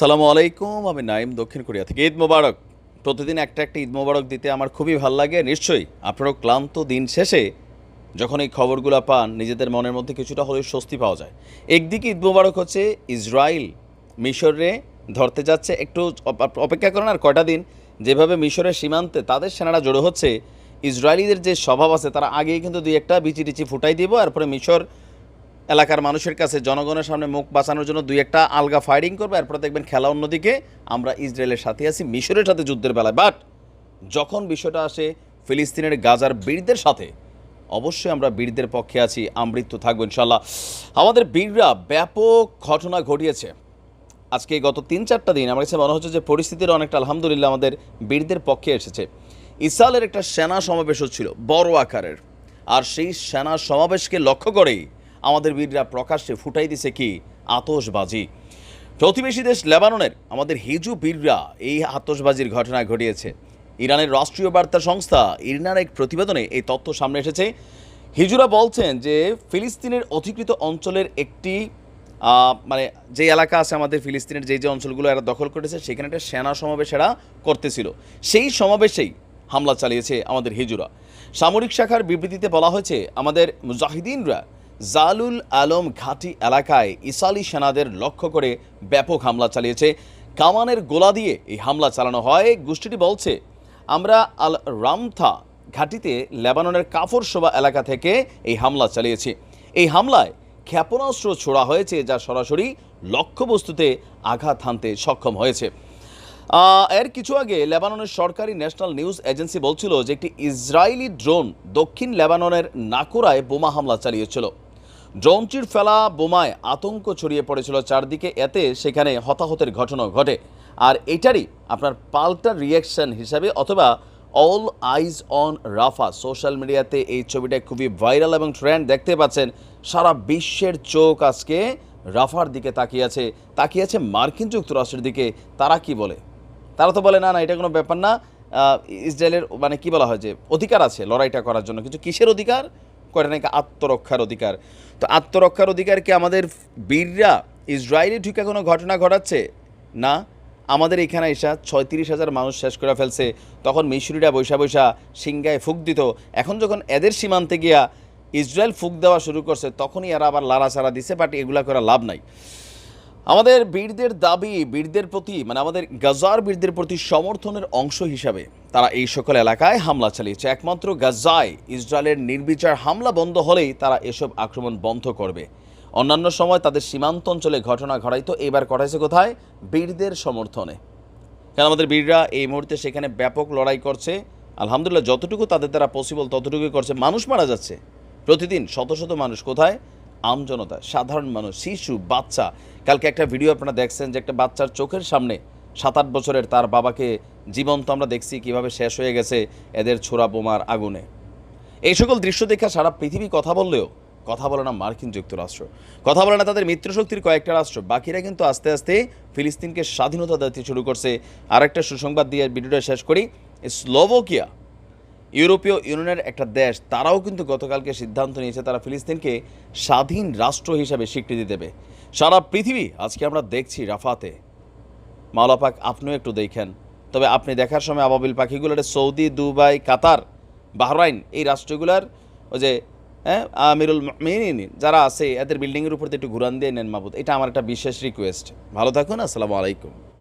সালামু আলাইকুম, আমি নাইম দক্ষিণ কোরিয়া থেকে। ঈদ মোবারক। প্রতিদিন একটা একটা ঈদ মোবারক দিতে আমার খুবই ভালো লাগে। নিশ্চয়ই আপনারাও ক্লান্ত দিন শেষে যখন এই খবরগুলো পান, নিজেদের মনের মধ্যে কিছুটা হলেও স্বস্তি পাওয়া যায়। একদিকে ঈদ মোবারক হচ্ছে ইসরায়েল মিশরে ধরতে যাচ্ছে। একটু অপেক্ষা করেন আর কয়টা দিন। যেভাবে মিশরের সীমান্তে তাদের সেনারা জড়ো হচ্ছে ইসরায়েলিদের যে স্বভাব আছে, তারা আগেই কিন্তু দুই একটা বিচি টিচি ফুটাই দিব, এরপরে মিশর এলাকার মানুষের কাছে জনগণের সামনে মুখ বাঁচানোর জন্য দুই একটা আলগা ফায়ারিং করবে। এরপর দেখবেন খেলা অন্যদিকে। আমরা ইসরায়েলের সাথে আছি, মিশরের সাথে যুদ্ধের বেলায়। বাট যখন বিষয়টা আসে ফিলিস্তিনের গাজার বীরদের সাথে, অবশ্যই আমরা বীরদের পক্ষে আছি, আমৃত্যু থাকব ইনশাল্লাহ আমাদের বীররা ব্যাপক ঘটনা ঘটিয়েছে। আজকে গত তিন চারটা দিন আমার কাছে মনে হচ্ছে যে পরিস্থিতির অনেকটা আলহামদুলিল্লাহ আমাদের বীরদের পক্ষে এসেছে। ইসরায়েলের একটা সেনা সমাবেশ হচ্ছিল, বড় আকারের। আর সেই সেনা সমাবেশকে লক্ষ্য করেই আমাদের বীররা প্রকাশ্যে ফুটাই দিছে কি? আতসবাজি প্রতিবেশী দেশ লেবাননের, আমাদের হিজু বীররা এই আতসবাজির ঘটনা ঘটিয়েছে। ইরানের রাষ্ট্রীয় বার্তা সংস্থা ইরনার এক প্রতিবেদনে এই তথ্য সামনে এসেছে। হিজুরা বলছেন যে, ফিলিস্তিনের অধিকৃত অঞ্চলের একটি মানে যে এলাকা আছে আমাদের ফিলিস্তিনের যে যে অঞ্চলগুলো এরা দখল করেছে, সেখানে একটা সেনা সমাবেশ এরা করতেছিল। সেই সমাবেশেই হামলা চালিয়েছে আমাদের হিজুরা। সামরিক শাখার বিবৃতিতে বলা হয়েছে, আমাদের মুজাহিদিনরা জালুল আলম ঘাটি এলাকায় ইসালি সেনাদের লক্ষ্য করে ব্যাপক হামলা চালিয়েছে। কামানের গোলা দিয়ে এই হামলা চালানো হয়। গোষ্ঠীটি বলছে, আমরা আল রামথা ঘাটিতে লেবাননের কাফর শোভা এলাকা থেকে এই হামলা চালিয়েছি। এই হামলায় ক্ষেপণাস্ত্র ছোড়া হয়েছে যা সরাসরি লক্ষ্যবস্তুতে আঘাত হানতে সক্ষম হয়েছে। এর কিছু আগে লেবাননের সরকারি ন্যাশনাল নিউজ এজেন্সি বলছিল যে, একটি ইসরায়েলি ড্রোন দক্ষিণ লেবাননের নাকুরায় বোমা হামলা চালিয়েছিল। ড্রোনটির ফেলা বোমায় আতঙ্ক ছড়িয়ে পড়েছিল চারদিকে। এতে সেখানে হতাহতের ঘটনা ঘটে। আর এটারই আপনার পাল্টা রিয়াকশন হিসাবে অথবা all eyes on Rafah. Social মিডিয়াতে এই ছবিটা খুবই ভাইরাল এবং ট্রেন্ড দেখতে পাচ্ছেন। সারা বিশ্বের চোখ আজকে রাফার দিকে তাকিয়ে আছে। তাকিয়ে আছে মার্কিন যুক্তরাষ্ট্রের দিকে। তারা কি বলে? তারা তো বলে, না না, এটা কোনো ব্যাপার না। ইসরায়েলের মানে কি বলা হয় যে, অধিকার আছে লড়াইটা করার জন্য। কিছু কিসের অধিকার? করে নাকি আত্মরক্ষার অধিকার। তো আত্মরক্ষার অধিকার কি আমাদের বীররা ইসরায়েলে ঢুকে কোনো ঘটনা ঘটাচ্ছে? না। আমাদের এখানে এসা ছয়ত্রিশ হাজার মানুষ শেষ করে ফেলছে। তখন মিশরিরা বৈশা বৈশা সিংগায় ফুক দিত। এখন যখন এদের সীমান্তে গিয়া ইসরায়েল ফুক দেওয়া শুরু করছে, তখনই এরা আবার লাড়াচাড়া দিছে, বাট এগুলা করা লাভ নাই। আমাদের বীরদের দাবি, বীরদের প্রতি মানে আমাদের গাজার বীরদের প্রতি সমর্থনের অংশ হিসাবে তারা এই সকল এলাকায় হামলা চালিয়েছে। একমাত্র গাজায় ইসরায়েলের নির্বিচার হামলা বন্ধ হলেই তারা এসব আক্রমণ বন্ধ করবে। অন্যান্য সময় তাদের সীমান্ত অঞ্চলে ঘটনা ঘটাইতো, এবার ঘটাইছে কোথায়? বীরদের সমর্থনে। কারণ আমাদের বীররা এই মুহূর্তে সেখানে ব্যাপক লড়াই করছে? আলহামদুলিল্লাহ, যতটুকু তাদের দ্বারা পসিবল ততটুকুই করছে। মানুষ মারা যাচ্ছে। প্রতিদিন শত শত মানুষ কোথায়? আমজনতা, সাধারণ মানুষ, শিশু, বাচ্চা। কালকে একটা ভিডিও আপনারা দেখছেন যে একটা বাচ্চার চোখের সামনে সাত আট বছরের তার বাবাকে জীবন্ত আমরা দেখছি কীভাবে শেষ হয়ে গেছে এদের ছোড়া বোমার আগুনে। এই সকল দৃশ্য দেখে সারা পৃথিবী কথা বললেও কথা বলে না মার্কিন যুক্তরাষ্ট্র। কথা বলে না তাদের মিত্রশক্তির কয়েকটা রাষ্ট্র। বাকিরা কিন্তু আস্তে আস্তে ফিলিস্তিনকে স্বাধীনতা দিতে শুরু করছে। আরেকটা সুসংবাদ দিয়ে ভিডিওটা শেষ করি। স্লোভোকিয়া ইউরোপীয় ইউনিয়নের একটা দেশ, তারাও কিন্তু গতকালকে সিদ্ধান্ত নিয়েছে তারা ফিলিস্তিনকে স্বাধীন রাষ্ট্র হিসাবে স্বীকৃতি দেবে। সারা পৃথিবী আজকে আমরা দেখছি রাফাতে। মাওলাপাক, আপনিও একটু দেখেন। তবে আপনি দেখার সময় আবাবিল পাখিগুলোর সৌদি, দুবাই, কাতার, বাহরাইন এই রাষ্ট্রগুলোর ওই যে হ্যাঁ আমিরুল মিনিন যারা আছে, এদের বিল্ডিংয়ের উপর একটু ঘুরান দিয়ে নেন মাবুদ। এটা আমার একটা বিশেষ রিকোয়েস্ট ভালো থাকুন, আসসালামু আলাইকুম।